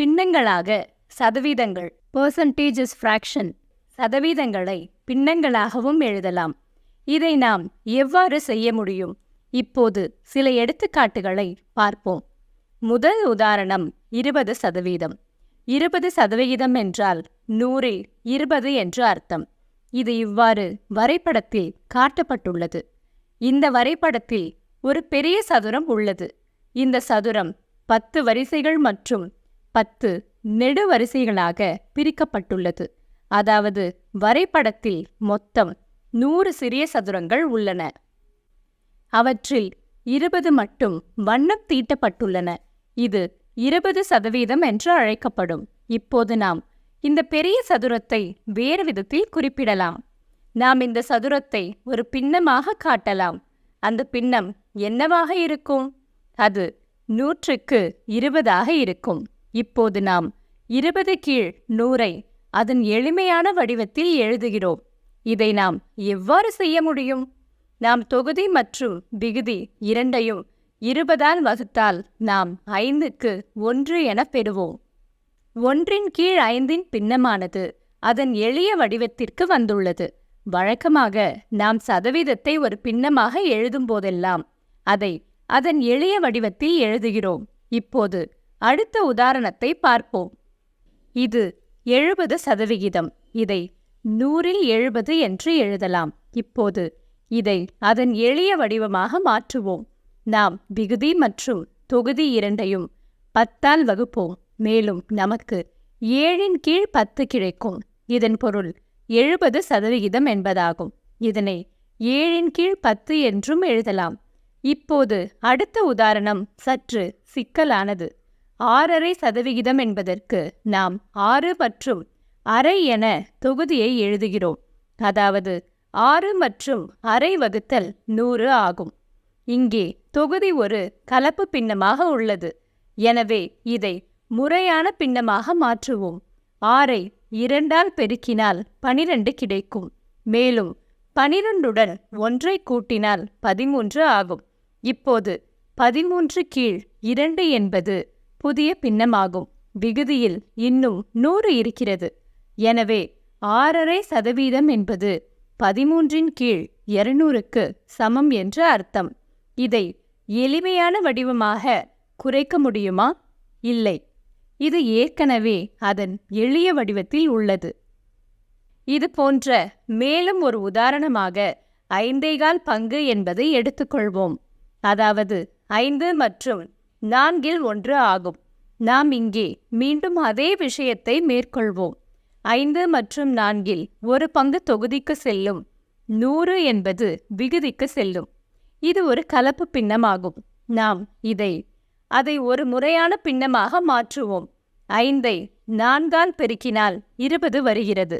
பின்னங்களாக சதவீதங்கள் percentages fraction சதவீதங்களை பின்னங்களாகவும் எழுதலாம். இதை நாம் எவ்வாறு செய்ய முடியும்? இப்போது சில எடுத்துக்காட்டுகளை பார்ப்போம். முதல் உதாரணம் இருபது சதவீதம். இருபது சதவிகிதம் என்றால் நூறில் இருபது என்று அர்த்தம். இது இவ்வாறு வரைபடத்தில் காட்டப்பட்டுள்ளது. இந்த வரைபடத்தில் ஒரு பெரிய சதுரம் உள்ளது. இந்த சதுரம் பத்து வரிசைகள் மற்றும் பத்து நெடுவரிசைகளாக பிரிக்கப்பட்டுள்ளது. அதாவது வரைபடத்தில் மொத்தம் நூறு சிறிய சதுரங்கள் உள்ளன. அவற்றில் இருபது மட்டும் வண்ணம் தீட்டப்பட்டுள்ளன. இது இருபது சதவீதம் என்று அழைக்கப்படும். இப்போது நாம் இந்த பெரிய சதுரத்தை வேறு விதத்தில் குறிப்பிடலாம். நாம் இந்த சதுரத்தை ஒரு பின்னமாக காட்டலாம். அந்த பின்னம் என்னவாக இருக்கும்? அது நூற்றுக்கு இருபதாக இருக்கும். இப்போது நாம் இருபது கீழ் நூறை அதன் எளிமையான வடிவத்தில் எழுதுகிறோம். இதை நாம் எவ்வாறு செய்ய முடியும்? நாம் தொகுதி மற்றும் விகுதி இரண்டையும் இருபதால் வகுத்தால் நாம் ஐந்துக்கு ஒன்று என பெறுவோம். ஒன்றின் கீழ் ஐந்தின் பின்னமானது அதன் எளிய வடிவத்திற்கு வந்துள்ளது. வழக்கமாக நாம் சதவீதத்தை ஒரு பின்னமாக எழுதும் போதெல்லாம் அதை அதன் எளிய வடிவத்தில் எழுதுகிறோம். இப்போது அடுத்த உதாரணத்தை பார்ப்போம். இது எழுபது சதவிகிதம். இதை நூறில் எழுபது என்று எழுதலாம். இப்போது இதை அதன் எளிய வடிவமாக மாற்றுவோம். நாம் விகுதி மற்றும் தொகுதி இரண்டையும் பத்தால் வகுப்போம். மேலும் நமக்கு ஏழின் கீழ் பத்து கிடைக்கும். இதன் பொருள் எழுபது சதவிகிதம் என்பதாகும். இதனை ஏழின் கீழ் பத்து என்றும் எழுதலாம். இப்போது அடுத்த உதாரணம் சற்று சிக்கலானது. ஆறரை சதவிகிதம் என்பதற்கு நாம் ஆறு மற்றும் அரை என தொகுதியை எழுதுகிறோம். அதாவது ஆறு மற்றும் அரை வகுத்தல் நூறு ஆகும். இங்கே தொகுதி ஒரு கலப்பு பின்னமாக உள்ளது. எனவே இதை முறையான பின்னமாக மாற்றுவோம். ஆறை இரண்டால் பெருக்கினால் பனிரெண்டு கிடைக்கும். மேலும் பனிரெண்டுடன் ஒன்றை கூட்டினால் பதிமூன்று ஆகும். இப்போது பதிமூன்று கீழ் இரண்டு என்பது புதிய பின்னமாகும். விகுதியில் இன்னும் நூறு இருக்கிறது. எனவே ஆறரை சதவீதம் என்பது பதிமூன்றின் கீழ் இருநூறுக்கு சமம் என்று அர்த்தம். இதை எளிமையான வடிவமாக குறைக்க முடியுமா? இல்லை. இது ஏற்கனவே அதன் எளிய வடிவத்தில் உள்ளது. இது போன்ற மேலும் ஒரு உதாரணமாக ஐந்தேகால் பங்கு என்பதை எடுத்துக்கொள்வோம். அதாவது ஐந்து மற்றும் நான்கில் ஒன்று ஆகும். நாம் இங்கே மீண்டும் அதே விஷயத்தை மேற்கொள்வோம். ஐந்து மற்றும் நான்கில் ஒரு பங்கு தொகுதிக்கு செல்லும். நூறு என்பது விகுதிக்கு செல்லும். இது ஒரு கலப்பு பின்னமாகும். நாம் இதை அதை ஒரு முறையான பின்னமாக மாற்றுவோம். ஐந்தை நான்கால் பெருக்கினால் இருபது வருகிறது.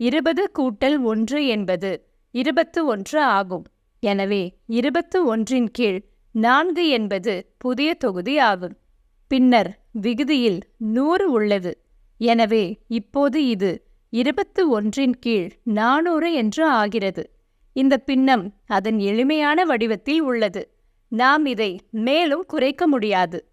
இருபது கூட்டல் ஒன்று என்பது இருபத்து ஒன்று ஆகும். எனவே இருபத்து ஒன்றின் கீழ் நான்கு என்பது புதிய தொகுதி ஆகும். பின்னர் விகுதியில் நூறு உள்ளது. எனவே இப்போது இது இருபத்து ஒன்றின் கீழ் நானூறு என்று ஆகிறது. இந்த பின்னம் அதன் எளிமையான வடிவத்தில் உள்ளது. நாம் இதை மேலும் குறைக்க முடியாது.